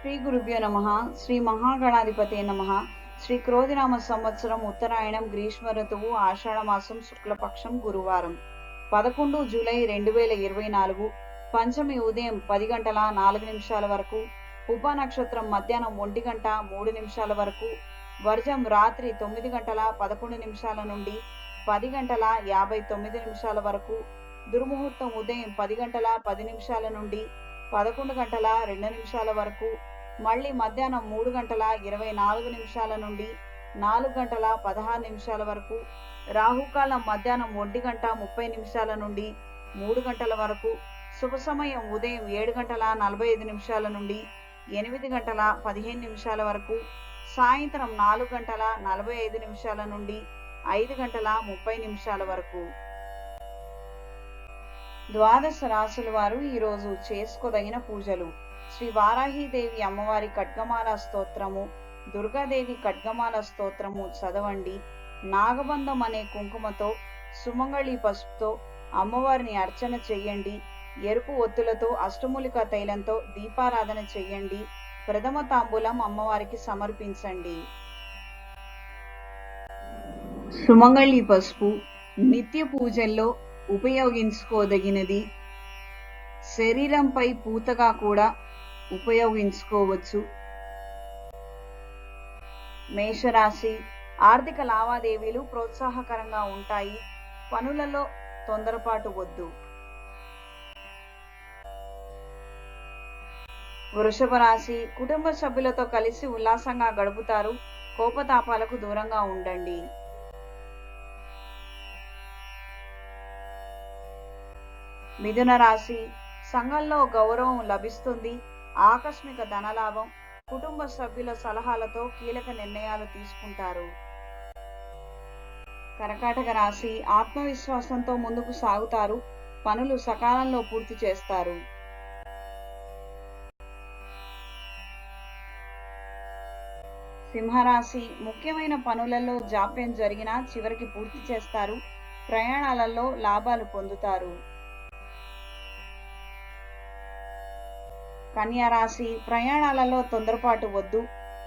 శ్రీ గురుభ్యో నమ శ్రీ మహాగణాధిపతే నమ. శ్రీ క్రోధినామ సంవత్సరం ఉత్తరాయణం గ్రీష్మ ఋతువు ఆషాఢమాసం శుక్లపక్షం గురువారం. పదకొండు జూలై రెండు వేల ఇరవై నాలుగు పంచమి ఉదయం పది గంటల నాలుగు నిమిషాల వరకు ఉప నక్షత్రం మధ్యాహ్నం ఒంటి గంట మూడు నిమిషాల వరకు వర్జం రాత్రి తొమ్మిది గంటల పదకొండు నిమిషాల నుండి పది గంటల యాభై తొమ్మిది నిమిషాల వరకు దుర్ముహూర్తం ఉదయం పది గంటల పది నిమిషాల నుండి పదకొండు గంటల రెండు నిమిషాల వరకు మళ్ళీ మధ్యాహ్నం మూడు గంటల ఇరవై నాలుగు నిమిషాల నుండి నాలుగు గంటల పదహారు నిమిషాల వరకు రాహుకాలం మధ్యాహ్నం ఒంటి గంట ముప్పై నిమిషాల నుండి మూడు గంటల వరకు శుభ సమయం ఉదయం ఏడు గంటల నలభై ఐదు నిమిషాల నుండి ఎనిమిది గంటల పదిహేను నిమిషాల వరకు సాయంత్రం నాలుగు గంటల నలభై ఐదు నిమిషాల నుండి ఐదు గంటల ముప్పై నిమిషాల వరకు. ద్వాదశ రాశుల వారు ఈరోజు చేసుకోదగిన పూజలు. శ్రీ వారాహీదేవి అమ్మవారి ఖడ్గమాల స్తోత్రము దుర్గాదేవి ఖడ్గమాల స్తోత్రము చదవండి. నాగబంధం అనే కుంకుమతో సుమంగళి పసుపుతో అమ్మవారిని అర్చన చెయ్యండి ఎరుపు ఒత్తులతో అష్టమూలిక తైలంతో దీపారాధన చెయ్యండి ప్రథమ తాంబూలం అమ్మవారికి సమర్పించండి. సుమంగళి పసుపు నిత్య పూజల్లో ఉపయోగించుకోదగినది. శరీరంపై పూతగా కూడా ఉపయోగించుకోవచ్చు. మేషరాశి ఆర్థిక లావాదేవీలు ప్రోత్సాహకరంగా ఉంటాయి. పనులలో తొందరపాటు వద్దు. వృషభ రాశి కుటుంబ సభ్యులతో కలిసి ఉల్లాసంగా గడుపుతారు. కోపతాపాలకు దూరంగా ఉండండి. మిథున రాశి సంఘంలో గౌరవం లభిస్తుంది. ఆకస్మిక ధనలాభం కుటుంబ సభ్యుల సలహాలతో కీలక నిర్ణయాలు తీసుకుంటారు. కర్కాటక రాశి ఆత్మవిశ్వాసంతో ముందుకు సాగుతారు. పనులు సకాలంలో పూర్తి చేస్తారు. సింహరాశి ముఖ్యమైన పనులలో జాప్యం జరిగినా చివరికి పూర్తి చేస్తారు. ప్రయాణాలలో లాభాలు పొందుతారు. కన్యారాశి ప్రయాణాలలో తొందరపాటు వద్దు.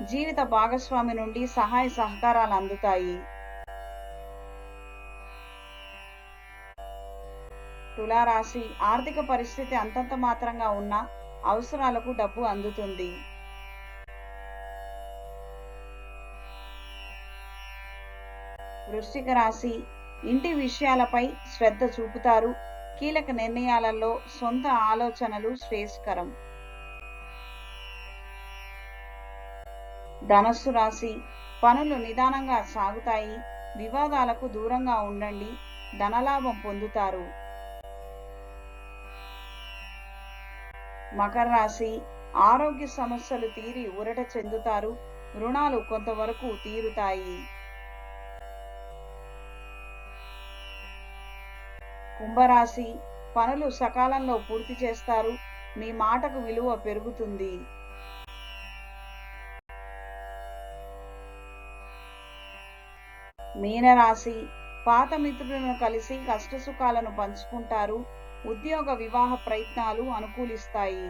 జీవిత భాగస్వామి నుండి సహాయ సహకారాలు అందుతాయి. తులారాశి ఆర్థిక పరిస్థితి అంతంత మాత్రంగా ఉన్న అవసరాలకు డబ్బు అందుతుంది. వృశ్చిక రాశి ఇంటి విషయాలపై శ్రద్ధ చూపుతారు. కీలక నిర్ణయాలలో సొంత ఆలోచనలు శ్రేయస్కరం. ధనస్సు రాశి పనులు నిదానంగా సాగుతాయి. వివాదాలకు దూరంగా ఉండండి. ధనలాభం పొందుతారు. మకర రాశి ఆరోగ్య సమస్యలు తీరి ఉరట చెందుతారు. రుణాలు కొంతవరకు తీరుతాయి. కుంభరాశి పనులు సకాలంలో పూర్తి చేస్తారు. మీ మాటకు విలువ పెరుగుతుంది. మీనరాశి పాత మిత్రులను కలిసి కష్టసుఖాలను పంచుకుంటారు. ఉద్యోగ వివాహ ప్రయత్నాలు అనుకూలిస్తాయి.